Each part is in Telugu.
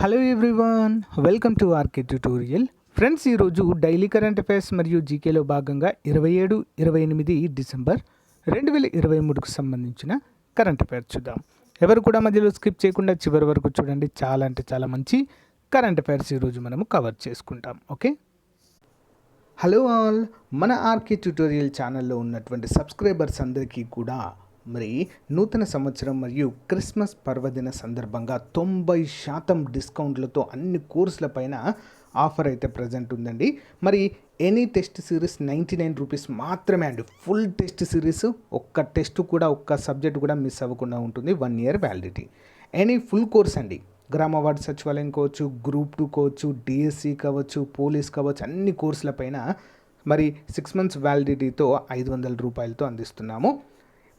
Hello everyone welcome to RK tutorial friends ఈరోజు డైలీ కరెంట్ అఫైర్స్ మరియు జీకేలో భాగంగా ఇరవై ఏడు ఇరవై ఎనిమిది డిసెంబర్ రెండు వేల ఇరవై మూడుకు సంబంధించిన కరెంట్ అఫైర్స్ చూద్దాం. ఎవరు కూడా మధ్యలో స్కిప్ చేయకుండా చివరి వరకు చూడండి చాలా అంటే చాలా మంచి కరెంట్ అఫైర్స్ ఈరోజు మనము కవర్ చేసుకుంటాం ఓకే? హలో ఆల్ మన ఆర్కే ట్యూటోరియల్ ఛానల్లో ఉన్నటువంటి సబ్స్క్రైబర్స్ అందరికీ కూడా మరి నూతన సంవత్సరం మరియు క్రిస్మస్ పర్వదిన సందర్భంగా తొంభై శాతం డిస్కౌంట్లతో అన్ని కోర్సుల పైన ఆఫర్ అయితే ప్రజెంట్ ఉందండి. మరి any test series ninety nine rupees మాత్రమే అండి. ఫుల్ టెస్ట్ సిరీస్ ఒక్క టెస్ట్ కూడా ఒక్క సబ్జెక్ట్ కూడా మిస్ అవ్వకుండా ఉంటుంది. One year validity. Any full course అండి. గ్రామ వార్డు సచివాలయం కావచ్చు గ్రూప్ టూ కావచ్చు డిఎస్సి కావచ్చు పోలీస్ కావచ్చు అన్ని కోర్సుల పైన మరి సిక్స్ మంత్స్ వ్యాలిడిటీతో ఐదు వందల రూపాయలతో అందిస్తున్నాము.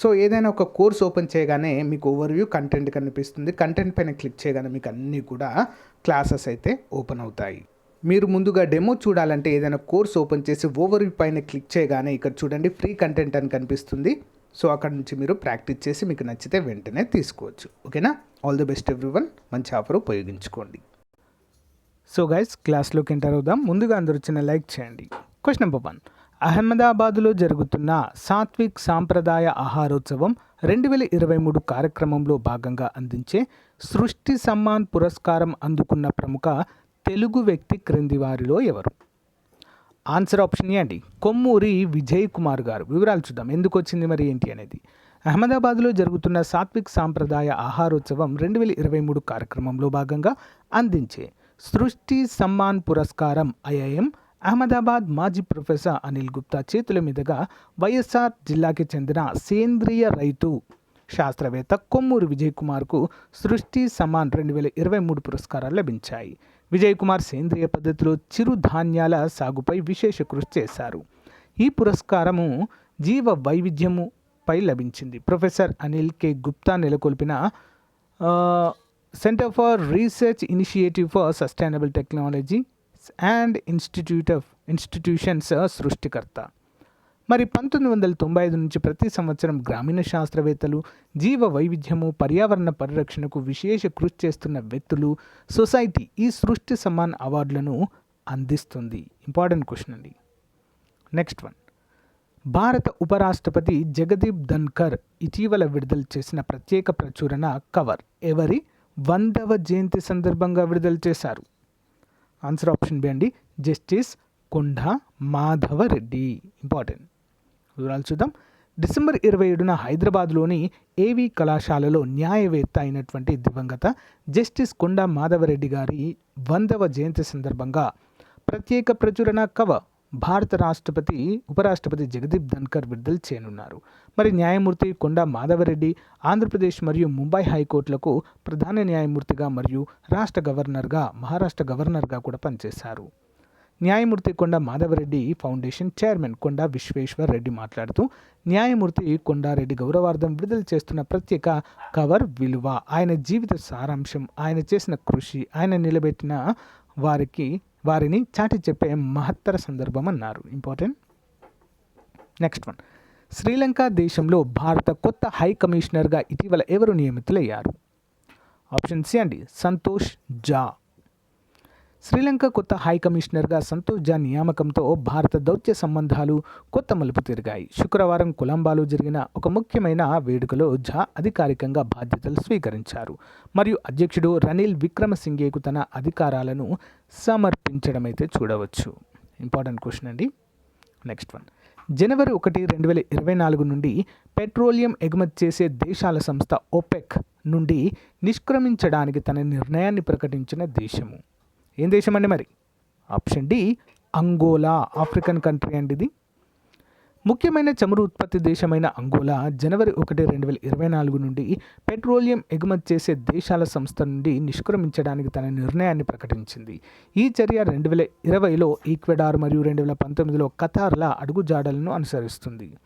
సో ఏదైనా ఒక కోర్స్ ఓపెన్ చేయగానే మీకు ఓవర్వ్యూ కంటెంట్ కనిపిస్తుంది. కంటెంట్ పైన క్లిక్ చేయగానే మీకు అన్నీ కూడా క్లాసెస్ అయితే ఓపెన్ అవుతాయి. మీరు ముందుగా డెమో చూడాలంటే ఏదైనా కోర్స్ ఓపెన్ చేసి ఓవర్వ్యూ పైన క్లిక్ చేయగానే ఇక్కడ చూడండి ఫ్రీ కంటెంట్ అని కనిపిస్తుంది. సో అక్కడ నుంచి మీరు ప్రాక్టీస్ చేసి మీకు నచ్చితే వెంటనే తీసుకోవచ్చు. ఓకేనా? All the best everyone. మంచి ఆఫర్ ఉపయోగించుకోండి. సో గైస్ క్లాస్లోకి ఎంటర్ అవుదాం. ముందుగా అందరూ చిన్న లైక్ చేయండి. Question number one. అహ్మదాబాద్లో జరుగుతున్న సాత్విక్ సాంప్రదాయ ఆహారోత్సవం రెండు వేల ఇరవై మూడు కార్యక్రమంలో భాగంగా అందించే సృష్టి సమ్మాన్ పురస్కారం అందుకున్న ప్రముఖ తెలుగు వ్యక్తి క్రింది వారిలో ఎవరు? ఆన్సర్ ఆప్షన్ ఏ అండి. కొమ్మూరి విజయ్ కుమార్ గారు. వివరాలు చూద్దాం. ఎందుకు వచ్చింది మరి ఏంటి అనేది. అహ్మదాబాద్లో జరుగుతున్న సాత్విక్ సాంప్రదాయ ఆహారోత్సవం రెండు వేల ఇరవై మూడు కార్యక్రమంలో భాగంగా అందించే సృష్టి సమ్మాన్ పురస్కారం ఐఐఎం అహ్మదాబాద్ మాజీ ప్రొఫెసర్ అనిల్ గుప్తా చేతుల మీదుగా వైఎస్ఆర్ జిల్లాకి చెందిన సేంద్రియ రైతు శాస్త్రవేత్త కొమ్మూరు విజయ్ కుమార్కు సృష్టి సమాన్ రెండు వేల ఇరవై మూడు పురస్కారాలు లభించాయి. విజయ్ కుమార్ సేంద్రియ పద్ధతిలో చిరుధాన్యాల సాగుపై విశేష కృషి చేశారు. ఈ పురస్కారము జీవ వైవిధ్యము పై లభించింది. Professor Anil K. గుప్తా నెలకొల్పిన centre for research initiative for sustainable technology and institute of institutions సృష్టికర్త. మరి పంతొమ్మిది వందల తొంభై ఐదు నుంచి ప్రతి సంవత్సరం గ్రామీణ శాస్త్రవేత్తలు జీవ వైవిధ్యము పర్యావరణ పరిరక్షణకు విశేష కృషి చేస్తున్న వ్యక్తులు సొసైటీ ఈ సృష్టి సమాన్ అవార్డులను అందిస్తుంది. ఇంపార్టెంట్ క్వశ్చన్ అండి. Next one. భారత ఉపరాష్ట్రపతి జగదీప్ ధన్కర్ ఇటీవల విడుదల చేసిన ప్రత్యేక ప్రచురణ కవర్. ఎవరి? వందవ జయంతి సందర్భంగా విడుదల చేశారు. ఆన్సర్ ఆప్షన్ బి అండి జస్టిస్ కొండ మాధవరెడ్డి ఇంపార్టెంట్ వివరాలు చూద్దాం. డిసెంబర్ ఇరవై ఏడున హైదరాబాద్లోని ఏవి కళాశాలలో న్యాయవేత్త అయినటువంటి దివంగత జస్టిస్ కొండ మాధవరెడ్డి గారి వందవ జయంతి సందర్భంగా ప్రత్యేక ప్రచురణ కవ భారత రాష్ట్రపతి ఉపరాష్ట్రపతి జగదీప్ ధన్కర్ విడుదల చేయనున్నారు. మరి న్యాయమూర్తి కొండ మాధవరెడ్డి ఆంధ్రప్రదేశ్ మరియు ముంబై హైకోర్టులకు ప్రధాన న్యాయమూర్తిగా మరియు రాష్ట్ర గవర్నర్గా మహారాష్ట్ర గవర్నర్గా కూడా పనిచేశారు. న్యాయమూర్తి కొండ మాధవరెడ్డి ఫౌండేషన్ చైర్మన్ కొండ విశ్వేశ్వర్ రెడ్డి మాట్లాడుతూ న్యాయమూర్తి కొండారెడ్డి గౌరవార్థం విడుదల చేస్తున్న ప్రత్యేక కవర్ విలువ ఆయన జీవిత సారాంశం ఆయన చేసిన కృషి ఆయన నిలబెట్టిన వారికి వారిని చాటి చెప్పే మహత్తర సందర్భం అన్నారు. ఇంపార్టెంట్? Next one. శ్రీలంక దేశంలో భారత కొత్త హై కమిషనర్గా ఇటీవల ఎవరు నియమితులయ్యారు? ఆప్షన్ సి అండి సంతోష్ జా. శ్రీలంక కొత్త హై కమిషనర్గా సంతోష్ జా నియామకంతో భారత దౌత్య సంబంధాలు కొత్త మలుపు తిరిగాయి. శుక్రవారం కొలంబాలో జరిగిన ఒక ముఖ్యమైన వేడుకలో జా అధికారికంగా బాధ్యతలు స్వీకరించారు. మరియు అధ్యక్షుడు రనిల్ విక్రమసింఘేకు తన అధికారాలను సమర్పించడమైతే చూడవచ్చు. ఇంపార్టెంట్ క్వశ్చన్ అండి. Next one. జనవరి ఒకటి రెండు వేల ఇరవై నాలుగు నుండి పెట్రోలియం ఎగుమతి చేసే దేశాల సంస్థ ఒపెక్ నుండి నిష్క్రమించడానికి తన నిర్ణయాన్ని ప్రకటించిన దేశము. ఏం దేశం అండి మరి? Option D Angola African country అండి ఇది. ముఖ్యమైన చమురు ఉత్పత్తి దేశమైన అంగోలా జనవరి ఒకటి రెండు వేల ఇరవై నాలుగు నుండి పెట్రోలియం ఎగుమతి చేసే దేశాల సంస్థ నుండి నిష్క్రమించడానికి తన నిర్ణయాన్ని ప్రకటించింది. ఈ చర్య రెండు వేల ఇరవైలో ఈక్వెడార్ మరియు రెండు వేల పంతొమ్మిదిలో కతార్ల అడుగుజాడలను అనుసరిస్తుంది.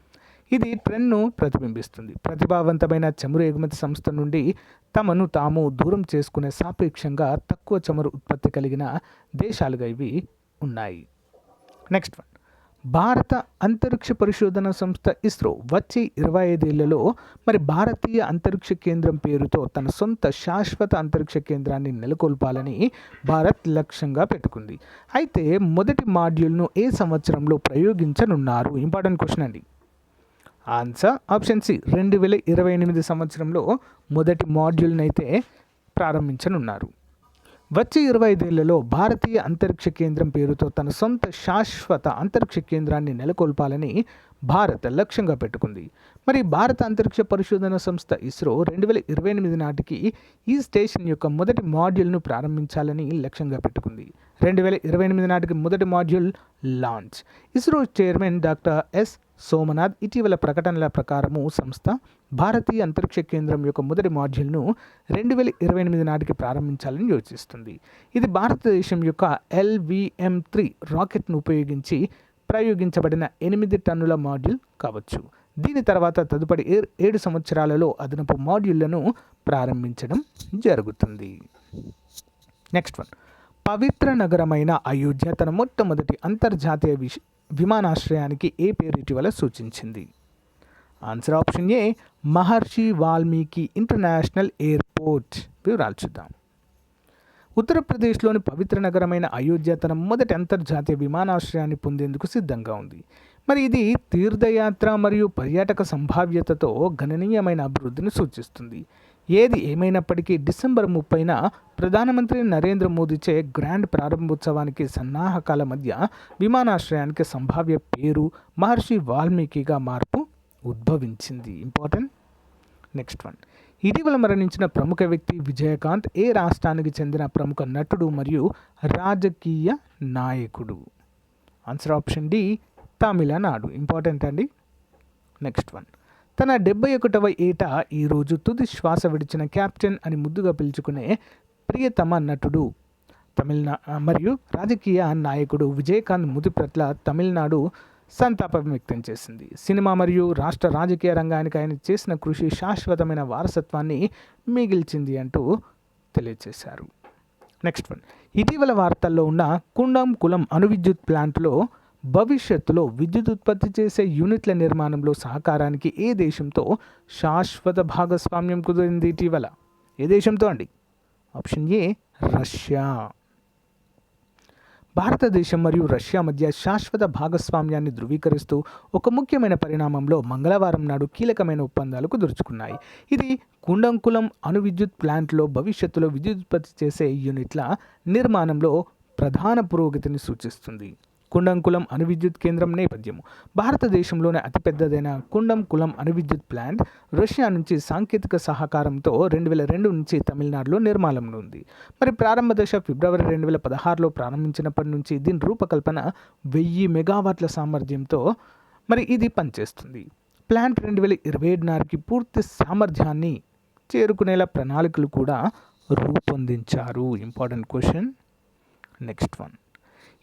ఇది ట్రెండ్ను ప్రతిబింబిస్తుంది. ప్రతిభావంతమైన చమురు ఎగుమతి సంస్థ నుండి తమను తాము దూరం చేసుకునే సాపేక్షంగా తక్కువ చమురు ఉత్పత్తి కలిగిన దేశాలుగా ఇవి ఉన్నాయి. Next one. భారత అంతరిక్ష పరిశోధన సంస్థ ఇస్రో వచ్చే ఇరవై ఐదేళ్ళలో మరి భారతీయ అంతరిక్ష కేంద్రం పేరుతో తన సొంత శాశ్వత అంతరిక్ష కేంద్రాన్ని నెలకొల్పాలని భారత్ లక్ష్యంగా పెట్టుకుంది. అయితే మొదటి మాడ్యూల్ను ఏ సంవత్సరంలో ప్రయోగించనున్నారు? ఇంపార్టెంట్ క్వశ్చన్ అండి. Answer option C. రెండు వేల ఇరవై ఎనిమిది సంవత్సరంలో మొదటి మాడ్యూల్నైతే అయితే ప్రారంభించనున్నారు. వచ్చే ఇరవై ఐదేళ్ళలో భారతీయ అంతరిక్ష కేంద్రం పేరుతో తన సొంత శాశ్వత అంతరిక్ష కేంద్రాన్ని నెలకొల్పాలని భారత్ లక్ష్యంగా పెట్టుకుంది. మరి భారత అంతరిక్ష పరిశోధన సంస్థ ఇస్రో రెండు వేల ఇరవై ఎనిమిది నాటికి ఈ స్టేషన్ యొక్క మొదటి మాడ్యూల్ను ప్రారంభించాలని లక్ష్యంగా పెట్టుకుంది. రెండు వేల ఇరవై ఎనిమిది నాటికి మొదటి module launch. ISRO chairman doctor S. Somanath ఇటీవల ప్రకటనల ప్రకారము సంస్థ భారతీయ అంతరిక్ష కేంద్రం యొక్క మొదటి మాడ్యూల్ను రెండు వేల ఇరవై ఎనిమిది నాటికి ప్రారంభించాలని యోచిస్తుంది. ఇది భారతదేశం యొక్క ఎల్విఎం త్రీ రాకెట్ను ఉపయోగించి ప్రయోగించబడిన ఎనిమిది టన్నుల మాడ్యూల్ కావచ్చు. దీని తర్వాత తదుపరి ఏ- ఏడు సంవత్సరాలలో అదనపు మాడ్యూళ్ళను ప్రారంభించడం జరుగుతుంది. Next one. పవిత్ర నగరమైన అయోధ్య తన మొట్టమొదటి అంతర్జాతీయ విష విమానాశ్రయానికి ఏ పేరు ఇటీవల సూచించింది? Answer option A Maharshi Valmiki international airport. వివరాలు చూద్దాం. ఉత్తరప్రదేశ్లోని పవిత్ర నగరమైన అయోధ్య తన మొదటి అంతర్జాతీయ విమానాశ్రయాన్ని పొందేందుకు సిద్ధంగా ఉంది. మరి ఇది తీర్థయాత్ర మరియు పర్యాటక సంభావ్యతతో గణనీయమైన అభివృద్ధిని సూచిస్తుంది. ఏది ఏమైనప్పటికీ డిసెంబర్ ముప్పైన ప్రధానమంత్రి నరేంద్ర మోదీచే గ్రాండ్ ప్రారంభోత్సవానికి సన్నాహకాల మధ్య విమానాశ్రయానికి సంభావ్య పేరు మహర్షి వాల్మీకిగా మార్పు ఉద్భవించింది. ఇంపార్టెంట్? Next one. ఇటీవల మరణించిన ప్రముఖ వ్యక్తి విజయకాంత్ ఏ రాష్ట్రానికి చెందిన ప్రముఖ నటుడు మరియు రాజకీయ నాయకుడు? Answer option D Tamil Nadu. Important అండి? Next one. తన డెబ్బై ఒకటవ ఏట ఈరోజు తుది శ్వాస విడిచిన కెప్టెన్ అని ముద్దుగా పిలుచుకునే ప్రియతమ నటుడు. తమిళనా మరియు రాజకీయ నాయకుడు విజయకాంత్ ముది పట్ల తమిళనాడు సంతాపం వ్యక్తం చేసింది. సినిమా మరియు రాష్ట్ర రాజకీయ రంగానికి ఆయన చేసిన కృషి శాశ్వతమైన వారసత్వాన్ని మిగిల్చింది అంటూ తెలియజేశారు నెక్స్ట్ వన్. ఇటీవల వార్తల్లో ఉన్న కుండం కులం అణు విద్యుత్ ప్లాంట్లో భవిష్యత్తులో విద్యుత్ ఉత్పత్తి చేసే యూనిట్ల నిర్మాణంలో సహకారానికి ఏ దేశంతో శాశ్వత భాగస్వామ్యం కుదిరింది ఇటీవల? ఏ దేశంతో అండి? Option A Russia. భారతదేశం మరియు రష్యా మధ్య శాశ్వత భాగస్వామ్యాన్ని ధృవీకరిస్తూ ఒక ముఖ్యమైన పరిణామంలో మంగళవారం నాడు కీలకమైన ఒప్పందాలు కుదుర్చుకున్నాయి. ఇది కుండంకులం అణు విద్యుత్ ప్లాంట్లో భవిష్యత్తులో విద్యుత్ ఉత్పత్తి చేసే యూనిట్ల నిర్మాణంలో ప్రధాన పురోగతిని సూచిస్తుంది. కుండంకులం అణు విద్యుత్ కేంద్రం నేపథ్యం భారతదేశంలోనే అతిపెద్దదైన కుండంకులం అణు విద్యుత్ ప్లాంట్ రష్యా నుంచి సాంకేతిక సహకారంతో రెండు వేల రెండు నుంచి తమిళనాడులో నిర్మాణంలో ఉంది మరి ప్రారంభ దశ ఫిబ్రవరి రెండు వేల పదహారులో ప్రారంభించినప్పటి నుంచి దీని రూపకల్పన వెయ్యి మెగావాట్ల సామర్థ్యంతో మరి ఇది పనిచేస్తుంది. ప్లాంట్ రెండు వేల ఇరవై ఏడు నాటికి పూర్తి సామర్థ్యాన్ని చేరుకునేలా ప్రణాళికలు కూడా రూపొందించారు. Important question. Next one.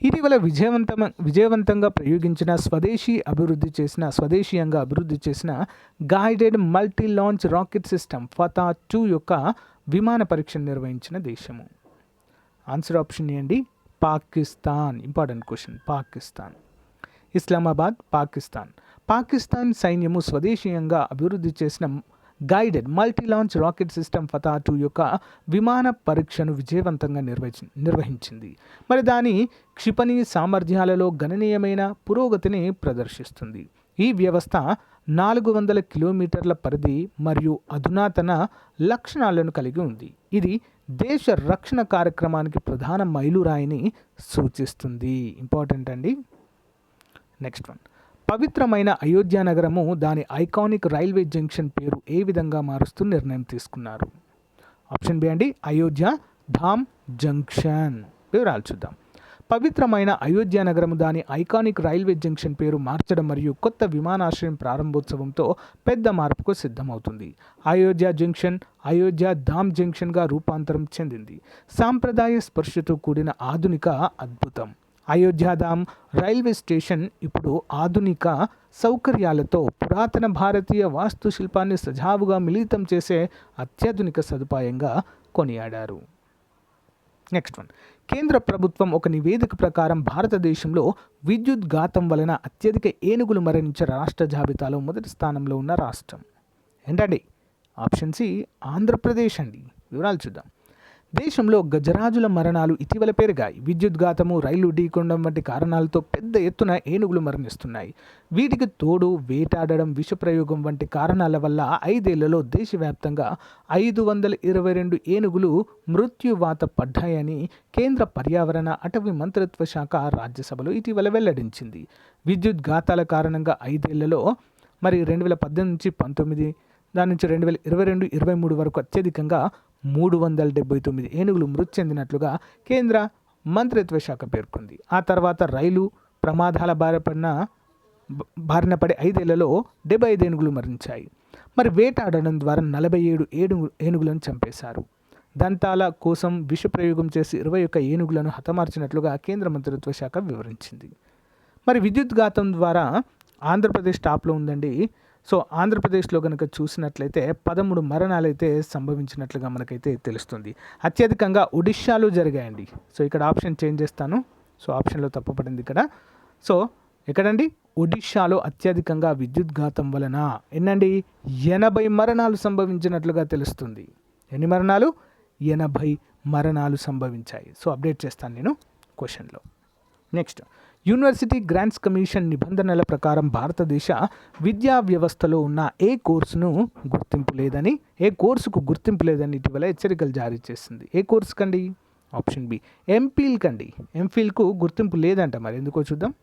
ఇటీవల విజయవంతం విజయవంతంగా ప్రయోగించిన స్వదేశీ అభివృద్ధి చేసిన స్వదేశీయంగా అభివృద్ధి చేసిన guided multi launch rocket system Fatah two యొక్క విమాన పరీక్ష నిర్వహించిన దేశము. ఆన్సర్ ఆప్షన్ ఏంటి? Pakistan. Important question Pakistan. Islamabad Pakistan. Pakistan సైన్యము స్వదేశీయంగా అభివృద్ధి చేసిన guided multi launch rocket system Fatah two యొక్క విమాన పరీక్షను విజయవంతంగా నిర్వహి నిర్వహించింది. మరి దాని క్షిపణి సామర్థ్యాలలో గణనీయమైన పురోగతిని ప్రదర్శిస్తుంది. ఈ వ్యవస్థ నాలుగు వందల కిలోమీటర్ల పరిధి మరియు అధునాతన లక్షణాలను కలిగి ఉంది. ఇది దేశ రక్షణ కార్యక్రమానికి ప్రధాన మైలురాయిని సూచిస్తుంది. ఇంపార్టెంట్ అండి. Next one. పవిత్రమైన అయోధ్య నగరము దాని ఐకానిక్ రైల్వే జంక్షన్ పేరు ఏ విధంగా మారుస్తూ నిర్ణయం తీసుకున్నారు? ఆప్షన్ బి అండి అయోధ్య ధామ్ జంక్షన్. వివరాలు చూద్దాం. పవిత్రమైన అయోధ్య నగరము దాని ఐకానిక్ రైల్వే జంక్షన్ పేరు మార్చడం మరియు కొత్త విమానాశ్రయం ప్రారంభోత్సవంతో పెద్ద మార్పుకు సిద్ధమవుతుంది. అయోధ్య జంక్షన్ అయోధ్య ధామ్ జంక్షన్గా రూపాంతరం చెందింది. సాంప్రదాయ స్పర్శతో కూడిన ఆధునిక అద్భుతం. అయోధ్యాధామ్ రైల్వే స్టేషన్ ఇప్పుడు ఆధునిక సౌకర్యాలతో పురాతన భారతీయ వాస్తుశిల్పాన్ని సజావుగా మిళితం చేసే అత్యాధునిక సదుపాయంగా కొనియాడారు. Next one. కేంద్ర ప్రభుత్వం ఒక నివేదిక ప్రకారం భారతదేశంలో విద్యుత్ ఘాతం వలన అత్యధిక ఏనుగులు మరణించే రాష్ట్ర జాబితాలో మొదటి స్థానంలో ఉన్న రాష్ట్రం. ఏంటండి? ఆప్షన్ సి ఆంధ్రప్రదేశ్ అండి. వివరాలు చూద్దాం. దేశంలో గజరాజుల మరణాలు ఇటీవల పెరిగాయి. విద్యుత్ ఘాతము రైలు ఢీకొనడం వంటి కారణాలతో పెద్ద ఎత్తున ఏనుగులు మరణిస్తున్నాయి. వీటికి తోడు వేటాడడం విషప్రయోగం వంటి కారణాల వల్ల ఐదేళ్ళలో దేశవ్యాప్తంగా ఐదు వందల ఇరవై రెండు ఏనుగులు మృత్యువాత పడ్డాయని కేంద్ర పర్యావరణ అటవీ మంత్రిత్వ శాఖ రాజ్యసభలో ఇటీవల వెల్లడించింది. విద్యుత్ ఘాతాల కారణంగా ఐదేళ్ళలో మరి రెండు వేల పద్దెనిమిది నుంచి పంతొమ్మిది దాని నుంచి రెండు వేల ఇరవై రెండు ఇరవై మూడు వరకు అత్యధికంగా మూడు వందల డెబ్బై తొమ్మిది ఏనుగులు మృతి చెందినట్లుగా కేంద్ర మంత్రిత్వ శాఖ పేర్కొంది. ఆ తర్వాత రైలు ప్రమాదాల బారిన బారిన పడే ఐదేళ్ళలో డెబ్బై ఐదు ఏనుగులు మరణించాయి. మరి వేటాడడం ద్వారా నలభై ఏడు ఏనుగు ఏనుగులను చంపేశారు. దంతాల కోసం విషప్రయోగం చేసి ఇరవై ఒక్క ఏనుగులను హతమార్చినట్లుగా కేంద్ర మంత్రిత్వ శాఖ వివరించింది. మరి విద్యుత్ ఘాతం ద్వారా ఆంధ్రప్రదేశ్ టాప్లో ఉందండి. సో ఆంధ్రప్రదేశ్లో కనుక చూసినట్లయితే పదమూడు మరణాలు అయితే సంభవించినట్లుగా మనకైతే తెలుస్తుంది. అత్యధికంగా ఒడిశాలో జరిగాయండి. సో ఇక్కడ ఆప్షన్ చేంజ్ చేస్తాను. సో ఆప్షన్లో తప్పపడింది ఇక్కడ. సో ఎక్కడండి? ఒడిశాలో అత్యధికంగా విద్యుత్ ఘాతం వలన ఎన్నండి? ఎనభై మరణాలు సంభవించినట్లుగా తెలుస్తుంది. ఎన్ని మరణాలు? ఎనభై మరణాలు సంభవించాయి. సో అప్డేట్ చేస్తాను నేను క్వశ్చన్లో. నెక్స్ట్ యూనివర్సిటీ గ్రాంట్స్ కమిషన్ నిబంధనల ప్రకారం భారతదేశ విద్యా వ్యవస్థలో ఉన్న ఏ కోర్సును గుర్తింపు లేదని ఏ కోర్సుకు గుర్తింపు లేదని ఇటీవల హెచ్చరికలు జారీ చేసింది. ఏ కోర్సు కండి? ఆప్షన్ బి ఎంపీల్ కండి. ఎంఫీల్కు గుర్తింపు లేదంట మరి. ఎందుకో చూద్దాం.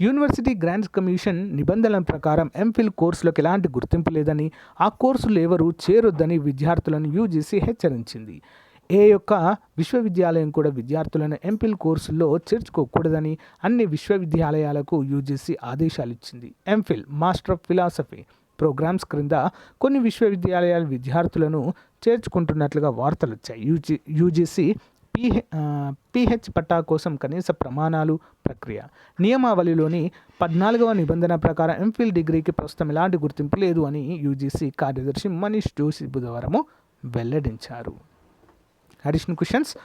యూనివర్సిటీ గ్రాంట్స్ కమిషన్ నిబంధనల ప్రకారం ఎంఫిల్ కోర్సులకు ఎలాంటి గుర్తింపు లేదని ఆ కోర్సులు ఎవరు చేరొద్దని విద్యార్థులను యూజీసీ హెచ్చరించింది. ఏ యొక్క విశ్వవిద్యాలయం కూడా విద్యార్థులను ఎంపిల్ కోర్సుల్లో చేర్చుకోకూడదని అన్ని విశ్వవిద్యాలయాలకు యూజీసీ ఆదేశాలు ఇచ్చింది MPhil master of philosophy programmes క్రింద కొన్ని విశ్వవిద్యాలయాల విద్యార్థులను చేర్చుకుంటున్నట్లుగా వార్తలు వచ్చాయి యూజీ యూజీసీ పిహె పిహెచ్ పట్టా కోసం కనీస ప్రమాణాలు ప్రక్రియ. నియమావళిలోని పద్నాలుగవ నిబంధన ప్రకారం ఎంఫిల్ డిగ్రీకి ప్రస్తుతం ఎలాంటి గుర్తింపు లేదు అని యూజీసీ కార్యదర్శి మనీష్ జోషి బుధవారం వెల్లడించారు. Additional questions.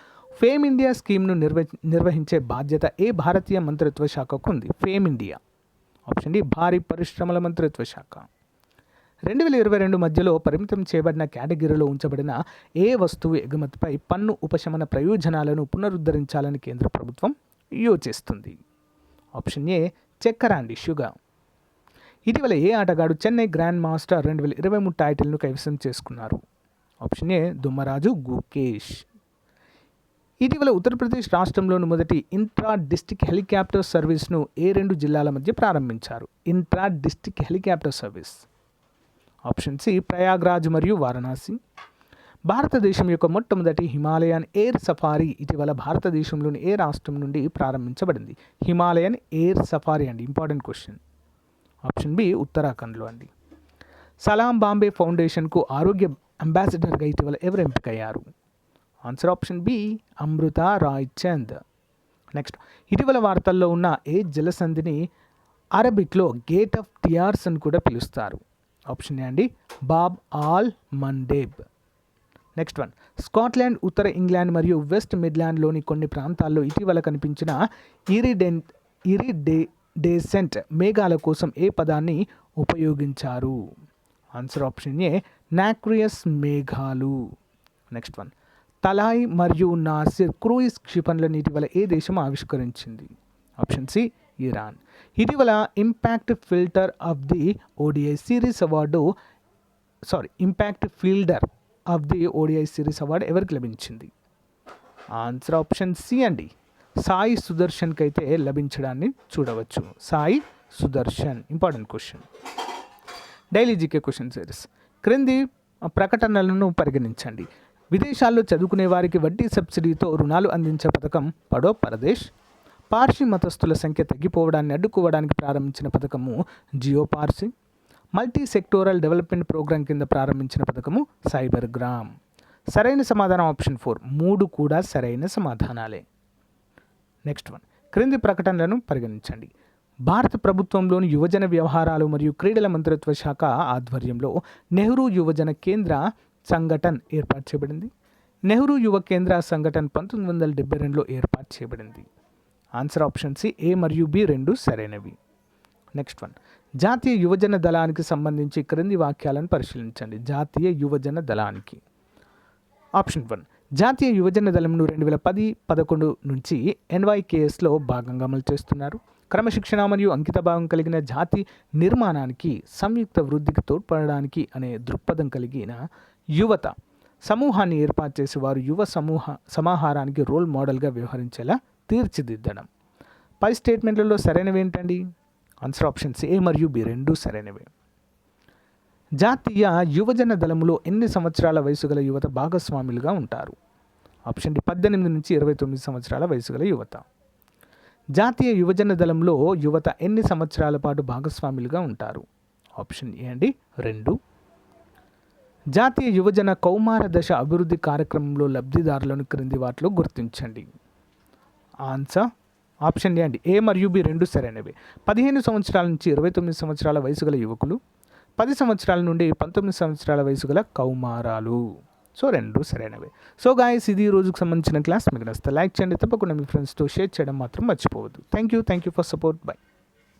ఫేమ్ ఇండియా స్కీమ్ను నిర్వ నిర్వహించే బాధ్యత ఏ భారతీయ మంత్రిత్వ శాఖకు ఉంది ఫేమ్ ఇండియా. ఆప్షన్ డి భారీ పరిశ్రమల మంత్రిత్వ శాఖ. రెండు వేల ఇరవై రెండు మధ్యలో పరిమితం చేయబడిన కేటగిరీలో ఉంచబడిన ఏ వస్తువు ఎగుమతిపై పన్ను ఉపశమన ప్రయోజనాలను పునరుద్ధరించాలని కేంద్ర ప్రభుత్వం యోచిస్తుంది. ఆప్షన్ ఏ చక్కెర అండి షుగర్. ఇటీవల ఏ ఆటగాడు చెన్నై గ్రాండ్ మాస్టర్ రెండు వేల ఇరవై మూడు టైటిల్ను కైవసం చేసుకున్నారు? Option A Dommaraju Gukesh. ఇటీవల ఉత్తరప్రదేశ్ రాష్ట్రంలోని మొదటి ఇంట్రా డిస్టిక్ హెలికాప్టర్ సర్వీస్ను ఏ రెండు జిల్లాల మధ్య ప్రారంభించారు? Intra district helicopter service. Option C Prayagraj మరియు వారణాసి. భారతదేశం యొక్క మొట్టమొదటి హిమాలయన్ ఎయిర్ సఫారీ ఇటీవల భారతదేశంలోని ఏ రాష్ట్రం నుండి ప్రారంభించబడింది? హిమాలయన్ ఎయిర్ సఫారీ అండి ఇంపార్టెంట్ క్వశ్చన్. ఆప్షన్ బి ఉత్తరాఖండ్లో అండి. సలాం బాంబే ఫౌండేషన్కు ఆరోగ్య అంబాసిడర్గా ఇటీవల ఎవరు ఎంపికయ్యారు? Answer option B Amrita Rai Chand next ఇటీవల వార్తల్లో ఉన్న ఏ జలసంధిని అరబిక్లో గేట్ ఆఫ్ టియార్స్ అని కూడా పిలుస్తారు. ఆప్షన్ ఏ అండి Bab al Mandeb next one Scotland ఉత్తర ఇంగ్లాండ్ మరియు వెస్ట్ మిడ్లాండ్లోని కొన్ని ప్రాంతాల్లో ఇటీవల కనిపించిన ఇరిడెన్ ఇరిడే డేసెంట్ మేఘాల కోసం ఏ పదాన్ని ఉపయోగించారు? ఆన్సర్ ఆప్షన్ ఏ నాక్రియస్ మేఘాలు. నెక్స్ట్ వన్ తలాయ్ మరియు నాసిర్ క్రూయిజ్ క్షిపణులను ఇటీవల ఏ దేశం ఆవిష్కరించింది? ఆప్షన్ సి ఇరాన్ ఇటీవల impact filter of the ODI series award sorry impact fielder of the ODI series award ఎవరికి లభించింది? ఆన్సర్ ఆప్షన్ సి అండి. సాయి సుదర్శన్కి అయితే లభించడాన్ని చూడవచ్చు. Sai Sudarshan. Important question daily GK question series క్రింది ప్రకటనలను పరిగణించండి. విదేశాల్లో చదువుకునే వారికి వడ్డీ సబ్సిడీతో రుణాలు అందించే పథకం పడో పరదేశ్. పార్సీ మతస్థుల సంఖ్య తగ్గిపోవడాన్ని అడ్డుకోవడానికి ప్రారంభించిన పథకము Jiyo Parsi multi sectoral development programme కింద ప్రారంభించిన పథకము సైబర్ గ్రామ్. సరైన సమాధానం ఆప్షన్ ఫోర్ మూడు కూడా సరైన సమాధానాలే. Next one. క్రింది ప్రకటనలను పరిగణించండి. భారత ప్రభుత్వంలోని యువజన వ్యవహారాలు మరియు క్రీడల మంత్రిత్వ శాఖ ఆధ్వర్యంలో నెహ్రూ యువజన కేంద్ర సంఘటన్ ఏర్పాటు చేయబడింది. నెహ్రూ యువ కేంద్ర సంఘటన పంతొమ్మిది వందల డెబ్బై రెండులో ఏర్పాటు చేయబడింది. ఆన్సర్ ఆప్షన్ సి ఏ మరియు బి రెండు సరైనవి. నెక్స్ట్ వన్ జాతీయ యువజన దళానికి సంబంధించి క్రింది వాక్యాలను పరిశీలించండి. జాతీయ యువజన దళానికి. ఆప్షన్ వన్ జాతీయ యువజన దళంను రెండు వేల పది పదకొండు నుంచి ఎన్వైకేఎస్లో భాగంగా అమలు చేస్తున్నారు. క్రమశిక్షణ మరియు అంకితభావం కలిగిన జాతి నిర్మాణానికి సంయుక్త వృద్ధికి తోడ్పడడానికి అనే దృక్పథం కలిగిన యువత సమూహాన్ని ఏర్పాటు చేసి వారు యువ సమూహ సమాహారానికి రోల్ మోడల్గా వ్యవహరించేలా తీర్చిదిద్దడం. పై స్టేట్మెంట్లలో సరైనవి ఏంటండి ఆన్సర్ ఆప్షన్స్ ఏ మరియు బి రెండు సరైనవే. జాతీయ యువజన దళములో ఎన్ని సంవత్సరాల వయసు గల యువత భాగస్వాములుగా ఉంటారు? ఆప్షన్ డి పద్దెనిమిది నుంచి ఇరవై తొమ్మిది సంవత్సరాల వయసు గల యువత. జాతీయ యువజన దళంలో యువత ఎన్ని సంవత్సరాల పాటు భాగస్వాములుగా ఉంటారు? ఆప్షన్ ఏ అండి రెండు. జాతీయ యువజన కౌమార దశ అభివృద్ధి కార్యక్రమంలో లబ్ధిదారులను క్రింది వాటిలో గుర్తించండి. ఆన్సర్? ఆప్షన్ ఏ అండి ఏ మరియు బి రెండు సరైనవి. పదిహేను సంవత్సరాల నుంచి ఇరవై తొమ్మిది సంవత్సరాల వయసు గల యువకులు పది సంవత్సరాల నుండి పంతొమ్మిది సంవత్సరాల వయసు గల కౌమారాలు. సో రెండు సరైనవి. సో గాయస్ ఇది ఈ రోజుకు సంబంధించిన క్లాస్ మీకు నచ్చితే లైక్ చేయండి. తప్పకుండా మీ ఫ్రెండ్స్తో షేర్ చేయడం మాత్రం మర్చిపోవద్దు. Thank you thank you for support bye